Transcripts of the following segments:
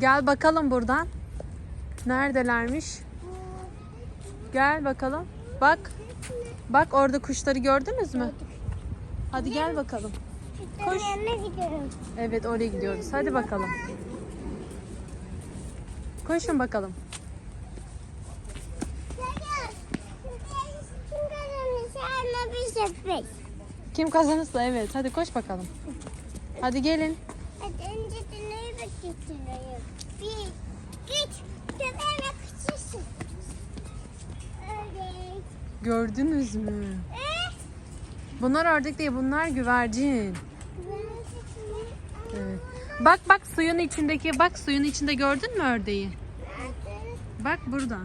Gel bakalım buradan. Neredelermiş? Gel bakalım. Bak. Bak orada kuşları gördünüz mü? Hadi gel bakalım. Koş. Evet oraya gidiyoruz. Hadi bakalım. Koşun bakalım. Kim kazanırsa evet. Hadi koş bakalım. Hadi gelin. Hadi önce dönüyor götürüyorum. Bir, üç, köpeğe kaçırsın. Ördek. Gördünüz mü? Bunlar ördek değil bunlar güvercin. Evet. Bak bak suyun içindeki bak suyun içinde gördün mü ördeği? Bak burada.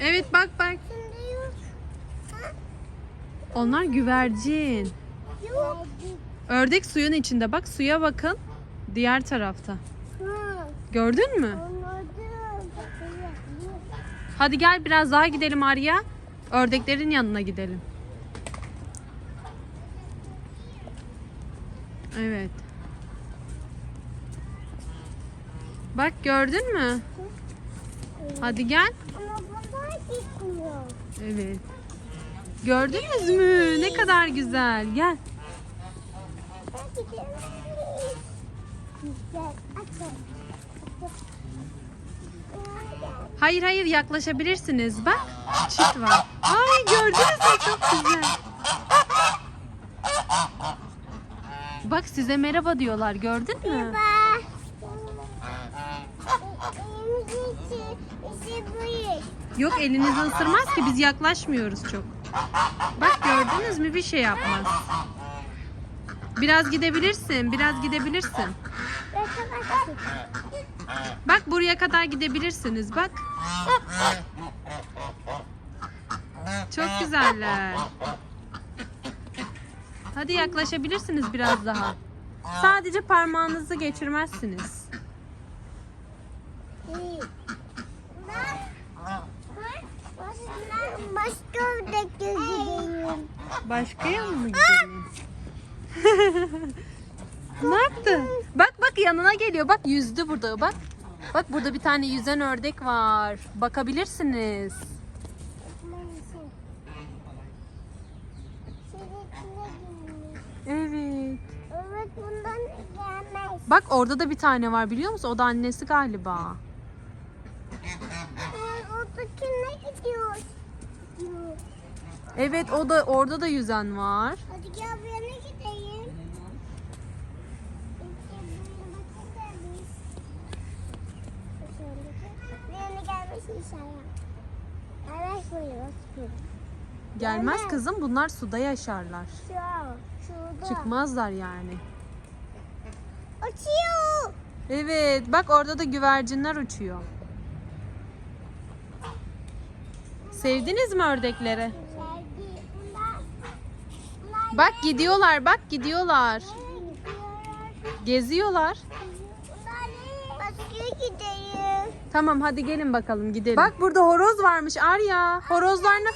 Evet bak bak. Onlar güvercin. Yok. Ördek suyun içinde. Bak suya bakın. Diğer tarafta. Gördün mü? Hadi gel biraz daha gidelim Arya. Ördeklerin yanına gidelim. Evet. Bak gördün mü? Hadi gel. Evet. Gördünüz mü? Ne kadar güzel. Gel. Ben gidelim. Güzel. Açın. Hayır hayır yaklaşabilirsiniz. Bak çift var. Ay gördünüz mü? Çok güzel. Bak size merhaba diyorlar. Gördün mü? Yok elinizi ısırmaz ki biz yaklaşmıyoruz çok. Bak gördünüz mü bir şey yapmaz. Biraz gidebilirsin, biraz gidebilirsin. Bak buraya kadar gidebilirsiniz bak. Çok güzeller. Hadi yaklaşabilirsiniz biraz daha. Sadece parmağınızı geçirmezsiniz. Başka- ördek gidelim. Başka mı gidelim? Ne yaptı? Bak bak yanına geliyor. Bak yüzdü burada. Bak. Bak burada bir tane yüzen ördek var. Bakabilirsiniz. Evet. Evet bundan gelmez. Bak orada da bir tane var biliyor musun? O da annesi galiba. Ee, Oradakine. Gidiyor. Evet o da orada da yüzen var. Hadi gel bir yana gidelim. İki, bir, bakın biz. Bir yana gelmiş inşallah. Evet buyurun. Gelmez kızım bunlar suda yaşarlar. Çıkmazlar yani. Açıyor. Evet bak orada da güvercinler uçuyor. Sevdiniz mi ördekleri? Bak gidiyorlar bak gidiyorlar. Geziyorlar. Başka gidelim. Tamam hadi gelin bakalım gidelim. Bak burada horoz varmış Arya. Horozlar Ne?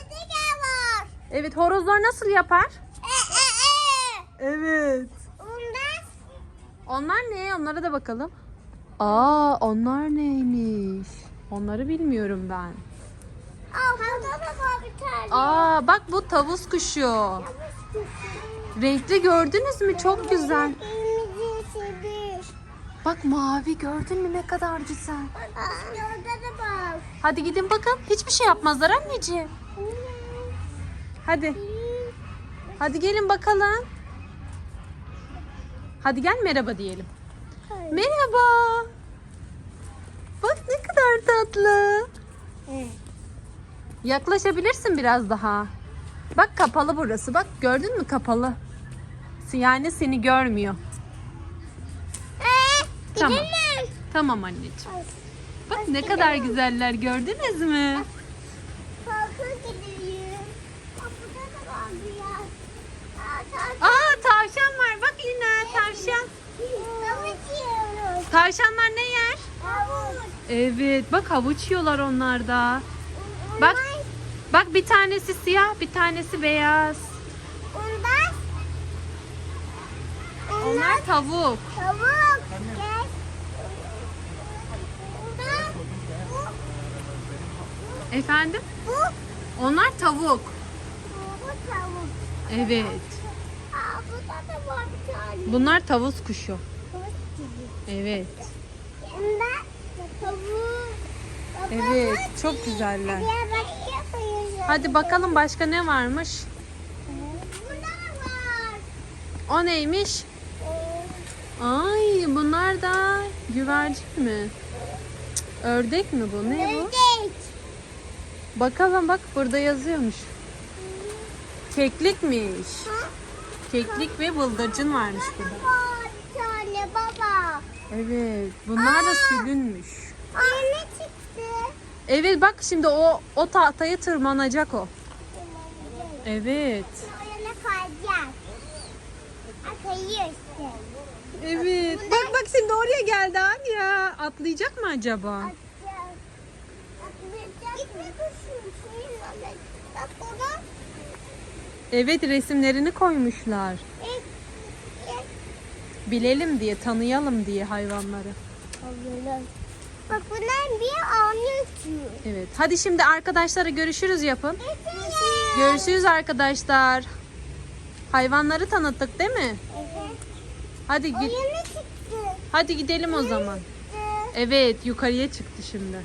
Evet horozlar nasıl yapar? E e e. Evet. Bunlar. Onlar ne? Onlara da bakalım. Aa onlar neymiş? Onları bilmiyorum ben. Aa burada da var bir tane. Aa bak bu tavus kuşu. Renkli gördünüz mü? Çok güzel. Bak mavi gördün mü ne kadar güzel. Aa, orada da. Hadi gidin bakın. Hiçbir şey yapmazlar anneciğim. Hadi. Hadi gelin bakalım. Hadi gel merhaba diyelim. Merhaba. Bak ne kadar tatlı. Yaklaşabilirsin biraz daha. Bak kapalı burası. Bak gördün mü kapalı. Yani seni görmüyor. Tamam. Tamam anneciğim. Bak ne kadar güzeller gördünüz mü? Aa, burada da var bir yer. Aa, tavşan. Var. Bak Lina tavşan. Tavşanlar ne yer? Evet bak havuç yiyorlar onlar da. Bak bak bir tanesi siyah bir tanesi beyaz. Onlar. Onlar tavuk. Tavuk. Gel. Bunlar. Bu. Efendim? Bu. Onlar tavuk. Bu tavuk. Evet. Aa burada da var bir tane. Bunlar tavus kuşu. Tavuk gibi. Evet. Tavuk. Baba, Evet, çok güzeller. Hadi bakalım başka ne varmış? Bunlar var. O neymiş? Ee, Ay bunlar da güvercin mi? Cık, Ördek mi bu? Ne bu? Ördek. Bakalım bak burada yazıyormuş. Keklikmiş. Keklik ve bıldırcın varmış burada. Tane baba. Evet. Bunlar da sülünmüş. Yeni çıktı. Evet bak şimdi o o tahtaya tırmanacak o. Evet. Oraya kayacak. Kayıyor işte. Evet. Bak bak şimdi oraya geldi ya. Atlayacak mı acaba? Atlayacak. Bak. Evet resimlerini koymuşlar. Bilelim diye, tanıyalım diye hayvanları. Bak bunlar bir anlatıyor. Evet. Hadi şimdi arkadaşlara görüşürüz yapın. Görüşürüz. Görüşürüz arkadaşlar. Hayvanları tanıttık değil mi? Evet. Hadi git. Oyunu çıktı. Hadi gidelim o zaman. Çıktı. Evet, yukarıya çıktı şimdi.